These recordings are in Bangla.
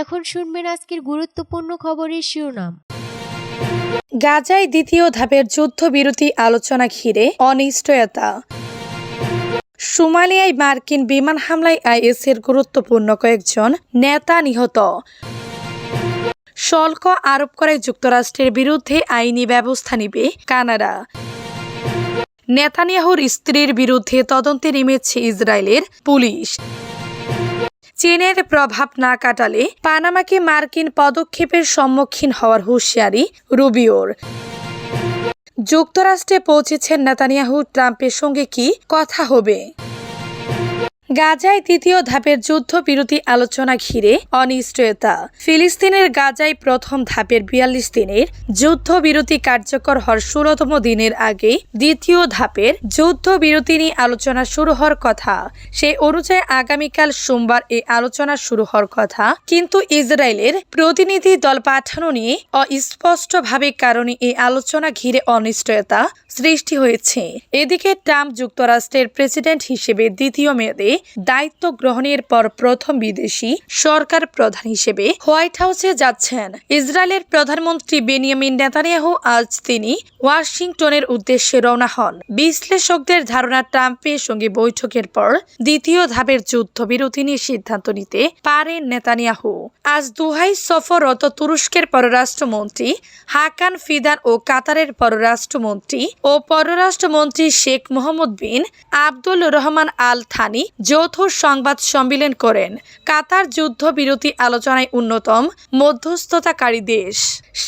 এখন শুনবেন আজকের গুরুত্বপূর্ণ খবরের শিরোনাম। গাজায় দ্বিতীয় ধাপের যুদ্ধবিরতি আলোচনা ঘিরে অনিশ্চয়তা। সোমালিয়ায় মার্কিন বিমান হামলায় আইএসের গুরুত্বপূর্ণ কয়েকজন নেতা নিহত। শুল্ক আরোপ করে যুক্তরাষ্ট্রের বিরুদ্ধে আইনি ব্যবস্থা নিবে কানাডা। নেতানিয়াহুর স্ত্রীর বিরুদ্ধে তদন্তে নেমেছে ইসরায়েলের পুলিশ। চীনের প্রভাব না কাটালে পানামাকে মার্কিন পদক্ষেপের সম্মুখীন হওয়ার হুঁশিয়ারি রুবিওর। যুক্তরাষ্ট্রে পৌঁছেছেন নেতানিয়াহু, ট্রাম্পের সঙ্গে কি কথা হবে? গাজায় তৃতীয় ধাপের যুদ্ধবিরতি আলোচনা ঘিরে অনিশ্চয়তা। ফিলিস্তিনের গাজায় প্রথম ধাপের বিয়াল্লিশ দিনের যুদ্ধবিরতি কার্যকর হওয়ার ষোলতম দিনের আগে দ্বিতীয় ধাপের যুদ্ধবিরতি নিয়ে আলোচনা শুরু হওয়ার কথা। সেই অনুযায়ী আগামীকাল সোমবার এই আলোচনা শুরু হওয়ার কথা। কিন্তু ইসরায়েলের প্রতিনিধি দল পাঠানো নিয়ে অস্পষ্টভাবে কারণে এই আলোচনা ঘিরে অনিশ্চয়তা সৃষ্টি হয়েছে। এদিকে ট্রাম্প যুক্তরাষ্ট্রের প্রেসিডেন্ট হিসেবে দ্বিতীয় মেয়াদে দায়িত্ব গ্রহণের পর প্রথম বিদেশি সরকার প্রধান হিসেবে হোয়াইট হাউসে যাচ্ছেন। ইসরায়েলের প্রধানমন্ত্রী বেনিয়ামিন নেতানিয়াহু আজ তিনি ওয়াশিংটনের উদ্দেশ্যে রওনা হন। বিশ্লেষকদের ধারণা, ট্রাম্পের সঙ্গে বৈঠকের পর দ্বিতীয় ধাপের যুদ্ধবিরতি নিয়ে সিদ্ধান্ত নিতে পারেন নেতানিয়াহু। আজ দুহাই সফররত তুরস্কের পররাষ্ট্রমন্ত্রী হাকান ফিদান ও কাতারের পররাষ্ট্রমন্ত্রী ও পররাষ্ট্রমন্ত্রী Sheikh Mohammed bin Abdul Rahman Al Thani যৌথ সংবাদ সম্মেলন করেন কাতার যুদ্ধবিরতি আলোচনায় অন্যতম মধ্যস্থতাকারী দেশ।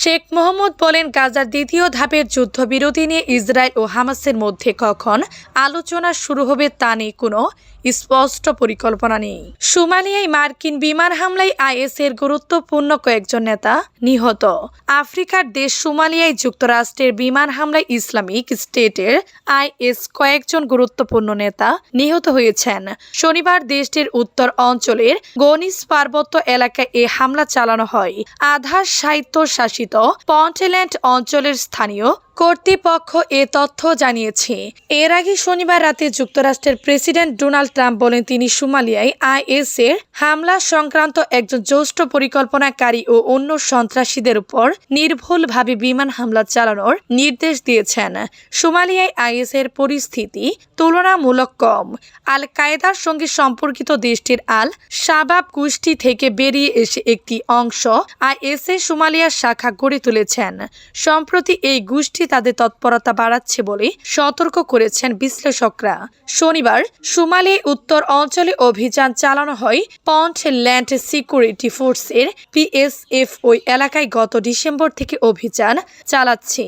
শেখ মোহাম্মদ বলেন, গাজার দ্বিতীয় ধাপের যুদ্ধবিরতি নিয়ে ইসরায়েল ও হামাসের মধ্যে কখন আলোচনা শুরু হবে তা নিয়ে কোনো স্পষ্ট পরিকল্পনা নেই। সোমালিয়ায় মার্কিন বিমান হামলায় আইএস এর গুরুত্বপূর্ণ কয়েকজন নেতা নিহত। আফ্রিকার দেশ সোমালিয়ায় যুক্তরাষ্ট্রের বিমান হামলায় ইসলামিক স্টেটের আইএস কয়েকজন গুরুত্বপূর্ণ নেতা নিহত হয়েছেন। শনিবার দেশটির উত্তর অঞ্চলের গনিস পার্বত্য এলাকায় এ হামলা চালানো হয়। আধার সাহিত্য শাসিত পন্টেল্যান্ড অঞ্চলের স্থানীয় কর্তৃপক্ষ এ তথ্য জানিয়েছে। এর আগে শনিবার রাতে যুক্তরাষ্ট্রের প্রেসিডেন্ট ডোনাল্ড ট্রাম্প বলেন, তিনি সোমালিয়ায় আইএস এর হামলা সংক্রান্ত একজন জ্যেষ্ঠ পরিকল্পনাকারী ও অন্য সন্ত্রাসীদের উপর নির্ভুলভাবে বিমান হামলা চালানোর নির্দেশ দিয়েছেন। সোমালিয়ায় আইএস এর পরিস্থিতি তুলনামূলক কম। আল কায়েদার সঙ্গে সম্পর্কিত দেশটির আল শাবাব গোষ্ঠী থেকে বেরিয়ে এসে একটি অংশ আইএস এর সোমালিয়ার শাখা গড়ে তুলেছেন। সম্প্রতি এই গোষ্ঠী তাদের তৎপরতা বাড়াচ্ছে বলে সতর্ক করেছেন বিশ্লেষকরা। শনিবার সোমালি উত্তর অঞ্চলে অভিযান চালানো হয় পন্ট ল্যান্ড সিকিউরিটি ফোর্সের পিএসএফ ওই এলাকায় গত ডিসেম্বর থেকে অভিযান চালাচ্ছে।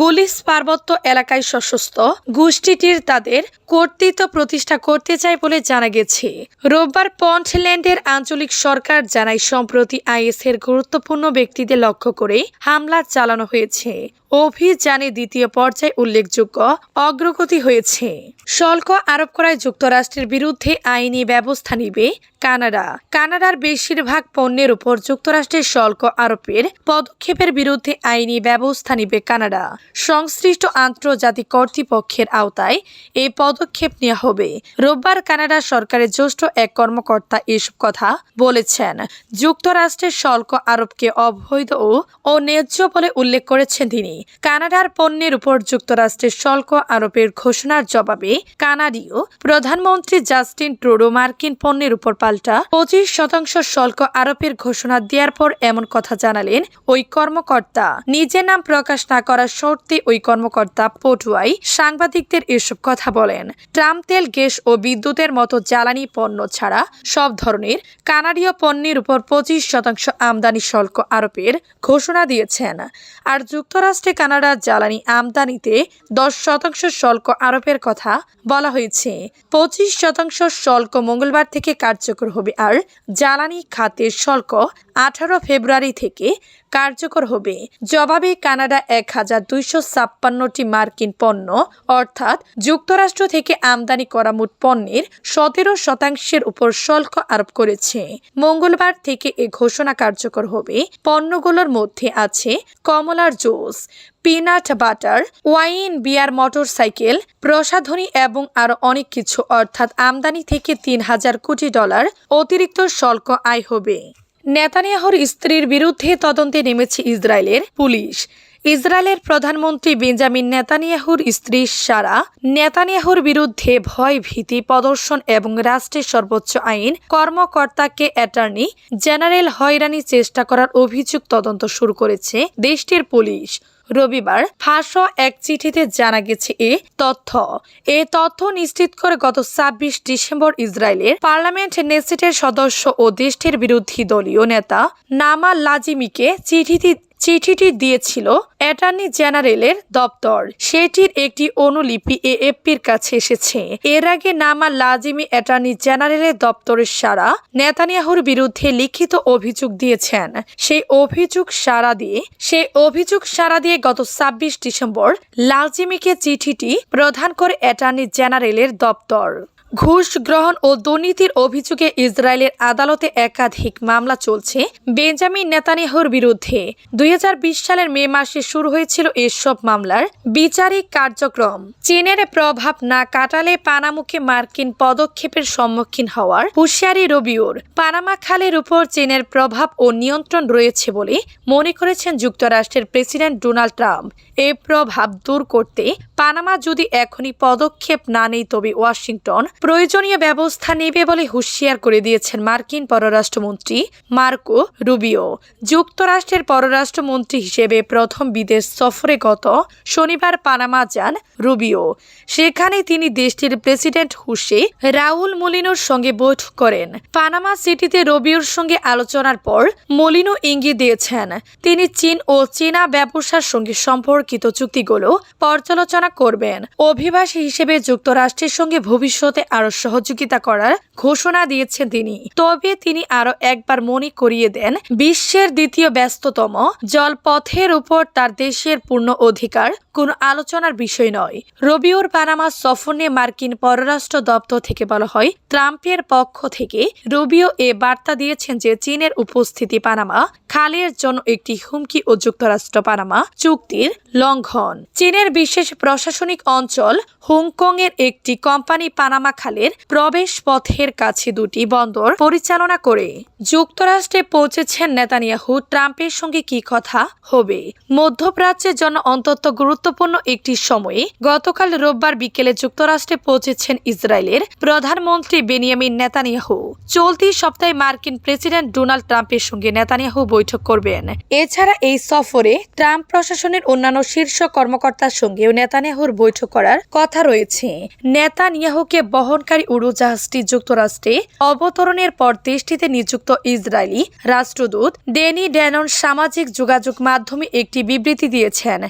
গুলিস পার্বত্য এলাকায় সশস্ত্র গোষ্ঠীটির তাদের কর্তৃত্ব প্রতিষ্ঠা করতে চায় বলে জানা গেছে। রোববার পন্টল্যান্ডের আঞ্চলিক সরকার জানায়, সম্প্রতি আইএস এর গুরুত্বপূর্ণ ব্যক্তিদের লক্ষ্য করে হামলা চালানো হয়েছে। অভিযানে দ্বিতীয় পর্যায়ে উল্লেখযোগ্য অগ্রগতি হয়েছে। শুল্ক আরোপ করায় যুক্তরাষ্ট্রের বিরুদ্ধে আইনি ব্যবস্থা নিবে কানাডা। কানাডার বেশিরভাগ পণ্যের উপর যুক্তরাষ্ট্রের শুল্ক আরোপের পদক্ষেপের বিরুদ্ধে আইনি ব্যবস্থা নিবে কানাডা। সংশ্লিষ্ট আন্তর্জাতিক কর্তৃপক্ষের আওতায় এই পদক্ষেপ নেওয়া হবে। রোববার কানাডা সরকারের জ্যেষ্ঠ এক কর্মকর্তা এসব কথা বলেছেন। যুক্তরাষ্ট্রের শুল্ক আরোপকে অবৈধ ও অন্যায্য বলে উল্লেখ করেছেন তিনি। কানাডার পণ্যের উপর যুক্তরাষ্ট্রের শুল্ক আরোপের ঘোষণার জবাবে কানাডীয় প্রধানমন্ত্রী জাস্টিন ট্রুডো মার্কিন পণ্যের উপর পাল্টা পঁচিশ শতাংশ শুল্ক আরোপের ঘোষণা দেওয়ার পর এমন কথা জানালেন ওই কর্মকর্তা। নিজের নাম প্রকাশ না করার শর্তে ওই কর্মকর্তা পটুয়াই সাংবাদিকদের এসব কথা বলেন। ট্রাম্প তেল, গ্যাস ও বিদ্যুতের মতো জ্বালানি পণ্য ছাড়া সব ধরনের কানাডীয় পণ্যের উপর পঁচিশ শতাংশ আমদানি শুল্ক আরোপের ঘোষণা দিয়েছেন। আর যুক্তরাষ্ট্রে কানাডার জ্বালানি আমদানিতে দশ শতাংশ শুল্ক আরোপের কথা বলা হয়েছে। পঁচিশ শতাংশ শুল্ক মঙ্গলবার থেকে কার্যকর হবে আর জ্বালানি খাতের শুল্ক আঠারো ফেব্রুয়ারি থেকে কার্যকর হবে। জবাবে কানাডা এক হাজার দুইশো ছাপ্পান্নটি মার্কিন পণ্য, অর্থাৎ যুক্তরাষ্ট্র থেকে আমদানি করা মোট পণ্যের সতেরো শতাংশের উপর শুল্ক আরোপ করেছে। মঙ্গলবার থেকে এ ঘোষণা কার্যকর হবে। পণ্যগুলোর মধ্যে আছে কমলার juice, peanut butter, wine, beer motorcycle, প্রসাধনী এবং আরও অনেক কিছু, অর্থাৎ আমদানি থেকে তিন হাজার কোটি ডলার অতিরিক্ত শুল্ক আয় হবে। নেতানিয়াহুর স্ত্রীর বিরুদ্ধে তদন্তে নেমেছে ইসরায়েলের পুলিশ। ইসরায়েলের প্রধানমন্ত্রী বেঞ্জামিন নেতানিয়াহুর স্ত্রী সারা নেতানিয়াহুর বিরুদ্ধে ভয় ভীতি প্রদর্শন এবং রাষ্ট্রের সর্বোচ্চ আইন কর্মকর্তাকে অ্যাটর্নি জেনারেল হয়রানি চেষ্টা করার অভিযোগ তদন্ত শুরু করেছে দেশটির পুলিশ। রবিবার ফাঁস এক চিঠিতে জানা গেছে এ তথ্য। এ তথ্য নিশ্চিত করে গত ছাব্বিশ ডিসেম্বর ইসরায়েলের পার্লামেন্ট নেসেটের সদস্য ও দেশটির বিরোধী দলীয় নেতা নামা লাজিমিকে চিঠিটি চিঠিটি দিয়েছিল অ্যাটর্নি জেনারেলের দপ্তর। সেটির একটি অনুলিপি এএফপির কাছে এসেছে। এর আগে নামা লাজিমি অ্যাটর্নি জেনারেলের দপ্তরের সারা নেতানিয়াহুর বিরুদ্ধে লিখিত অভিযোগ দিয়েছেন। সেই অভিযোগ সারা দিয়ে, সেই অভিযোগ সারা দিয়ে গত ছাব্বিশ ডিসেম্বর লালজিমিকে চিঠিটি প্রদান করে অ্যাটর্নি জেনারেলের দপ্তর। ঘুষ গ্রহণ ও দুর্নীতির অভিযোগে ইসরায়েলের আদালতে একাধিক মামলা চলছে বেঞ্জামিন নেতানিয়াহুর বিরুদ্ধে। দুই হাজার বিশ সালের মে মাসে শুরু হয়েছিল এসব মামলার বিচারিক কার্যক্রম। চীনের প্রভাব না কাটালে পানামুখে মার্কিন পদক্ষেপের সম্মুখীন হওয়ার হুঁশিয়ারি রবিউর। পানামা খালের উপর চীনের প্রভাব ও নিয়ন্ত্রণ রয়েছে বলে মনে করেছেন যুক্তরাষ্ট্রের প্রেসিডেন্ট ডোনাল্ড ট্রাম্প। এই প্রভাব দূর করতে পানামা যদি এখনই পদক্ষেপ না নেই তবে ওয়াশিংটন প্রয়োজনীয় ব্যবস্থা নেবে বলে হুঁশিয়ার করে দিয়েছেন মার্কিন পররাষ্ট্রমন্ত্রী মার্কো রুবিও। যুক্তরাষ্ট্রের পররাষ্ট্রমন্ত্রী হিসেবে প্রথম বিদেশ সফরে গত শনিবার পানামা যান রুবিও। সেখানে তিনি দেশটির প্রেসিডেন্ট হুসে রাউল মলিনোর সঙ্গে বৈঠক করেন। পানামা সিটিতে রবিওর সঙ্গে আলোচনার পর মলিনো ইঙ্গিত দিয়েছেন, তিনি চীন ও চীনা ব্যবসার সঙ্গে সম্পর্কিত চুক্তিগুলো পর্যালোচনা করবেন। অভিবাসী হিসেবে যুক্তরাষ্ট্রের সঙ্গে ভবিষ্যতে আরও সহযোগিতা করার ঘোষণা দিয়েছেন তিনি। তবে তিনি আরও একবার মনে করিয়ে দেন, বিশ্বের দ্বিতীয় ব্যস্ততম জলপথের উপর তার দেশের পূর্ণ অধিকার কোনো আলোচনার বিষয় নয়। রবিউর পানামা সফর মার্কিন পররাষ্ট্র দপ্তর থেকে বলা হয়, ট্রাম্পের পক্ষ থেকে রবিও এ বার্তা দিয়েছেন যে চীনের উপস্থিতি পানামা খালের জন্য একটি হুমকি ও যুক্তরাষ্ট্র পানামা চুক্তির লঙ্ঘন। চীনের বিশেষ প্রশাসনিক অঞ্চল হংকং এর একটি কোম্পানি পানামা খালের প্রবেশ পথের কাছে দুটি বন্দর পরিচালনা করে। যুক্তরাষ্ট্রে পৌঁছেছেন নেতানিয়াহু, ট্রাম্পের সঙ্গে কি কথা হবে? মধ্যপ্রাচ্যের জন্য অন্তত গুরুত্বপূর্ণ একটি সময়ে গতকাল রোববার বিকেলে যুক্তরাষ্ট্রে পৌঁছেছেন ইসরায়েলের প্রধানমন্ত্রী বেনিয়ামিন নেতানিয়াহু। চলতি সপ্তাহে মার্কিন প্রেসিডেন্ট ডোনাল্ড ট্রাম্পের সঙ্গে নেতানিয়াহু বৈঠক করবেন। এছাড়া এই সফরে ট্রাম্প প্রশাসনের অন্যান্য শীর্ষ কর্মকর্তার সঙ্গেও নেতানিয়াহুর বৈঠক করার কথা রয়েছে। নেতানিয়াহুকে বহনকারী উড়োজাহাজটি যুক্তরাষ্ট্রে অবতরণের পর দেশটিতে নিযুক্ত ইসরায়েলি রাষ্ট্রদূত ডেনি ড্যানন সামাজিক যোগাযোগ মাধ্যমে একটি বিবৃতি দিয়েছেন।